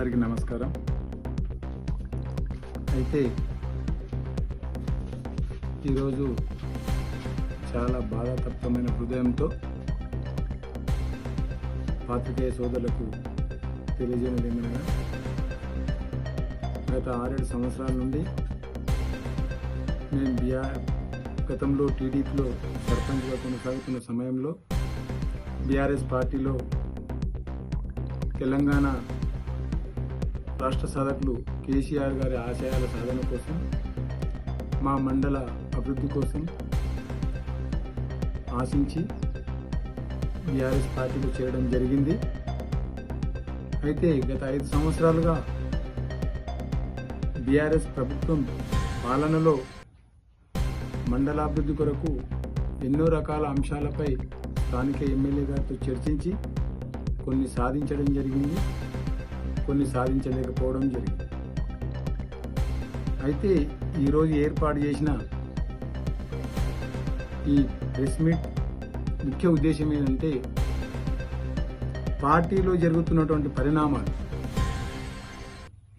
అందరికీ నమస్కారం. అయితే ఈరోజు చాలా బాధాతప్తమైన హృదయంతో పాత్రికేయ సోదరులకు తెలియజేయడం ఏమైనా? గత ఆరేడు సంవత్సరాల నుండి నేను బీఆర్ గతంలో టీడీపీలో సర్పంచ్గా కొనసాగుతున్న సమయంలో బీఆర్ఎస్ పార్టీలో తెలంగాణ రాష్ట్ర సాధకులు కేసీఆర్ గారి ఆశయాల సాధన కోసం మా మండల అభివృద్ధి కోసం ఆశించి బీఆర్ఎస్ పార్టీలో చేరడం జరిగింది. అయితే గత ఐదు సంవత్సరాలుగా బీఆర్ఎస్ ప్రభుత్వం పాలనలో మండలాభివృద్ధి కొరకు ఎన్నో రకాల అంశాలపై స్థానిక ఎమ్మెల్యే గారితో చర్చించి కొన్ని సాధించడం జరిగింది. కొన్ని సాధించలేకపోవడం జరిగింది. అయితే ఈరోజు ఏర్పాటు చేసిన ఈ ప్రెస్ మీట్ ముఖ్య ఉద్దేశం ఏంటంటే పార్టీలో జరుగుతున్నటువంటి పరిణామాలు.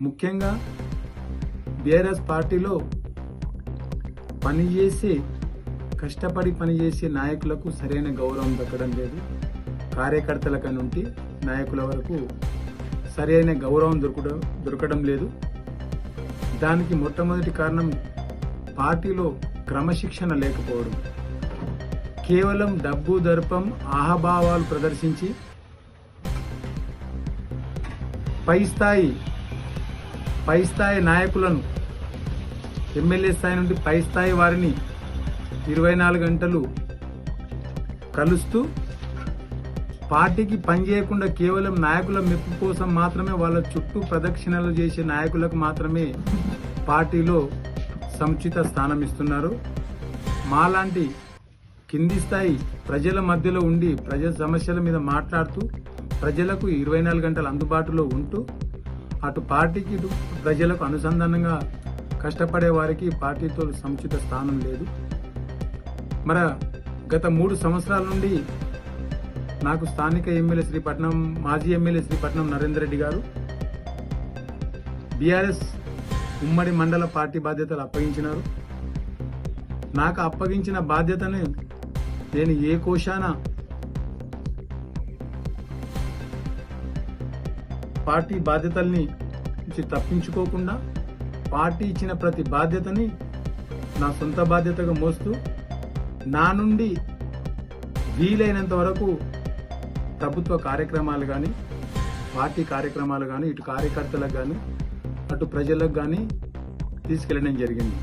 ముఖ్యంగా బీఆర్ఎస్ పార్టీలో పనిచేసే కష్టపడి పనిచేసే నాయకులకు సరైన గౌరవం దక్కడం లేదు. కార్యకర్తల నుండి నాయకుల వరకు సరైన గౌరవం దొరకడం దొరకడం లేదు. దానికి మొట్టమొదటి కారణం పార్టీలో క్రమశిక్షణ లేకపోవడం. కేవలం డబ్బు దర్పం ఆహభావాలు ప్రదర్శించి పై స్థాయి పై స్థాయి నాయకులను ఎమ్మెల్యే స్థాయి నుండి పై స్థాయి వారిని ఇరవై నాలుగు గంటలు కలుస్తూ పార్టీకి పనిచేయకుండా కేవలం నాయకుల మెప్పు కోసం మాత్రమే వాళ్ళ చుట్టూ ప్రదక్షిణలు చేసే నాయకులకు మాత్రమే పార్టీలో సముచిత స్థానం ఇస్తున్నారు. మాలాంటి కింది స్థాయి ప్రజల మధ్యలో ఉండి ప్రజల సమస్యల మీద మాట్లాడుతూ ప్రజలకు ఇరవై నాలుగు గంటలు అందుబాటులో ఉంటూ అటు పార్టీకి ఇటు ప్రజలకు అనుసంధానంగా కష్టపడే వారికి పార్టీతో సముచిత స్థానం లేదు. మరి గత మూడు సంవత్సరాల నుండి నాకు స్థానిక ఎమ్మెల్యే శ్రీపట్నం మాజీ ఎమ్మెల్యే శ్రీపట్నం నరేందర్ రెడ్డి గారు బీఆర్ఎస్ ఉమ్మడి మండల పార్టీ బాధ్యతలు అప్పగించినారు. నాకు అప్పగించిన బాధ్యతని నేను ఏ కోశాన పార్టీ బాధ్యతల్ని నుంచి తప్పించుకోకుండా పార్టీ ఇచ్చిన ప్రతి బాధ్యతని నా సొంత బాధ్యతగా మోస్తూ నా నుండి వీలైనంత వరకు ప్రభుత్వ కార్యక్రమాలు కానీ పార్టీ కార్యక్రమాలు కానీ ఇటు కార్యకర్తలకు కానీ అటు ప్రజలకు కానీ తీసుకెళ్ళడం జరిగింది.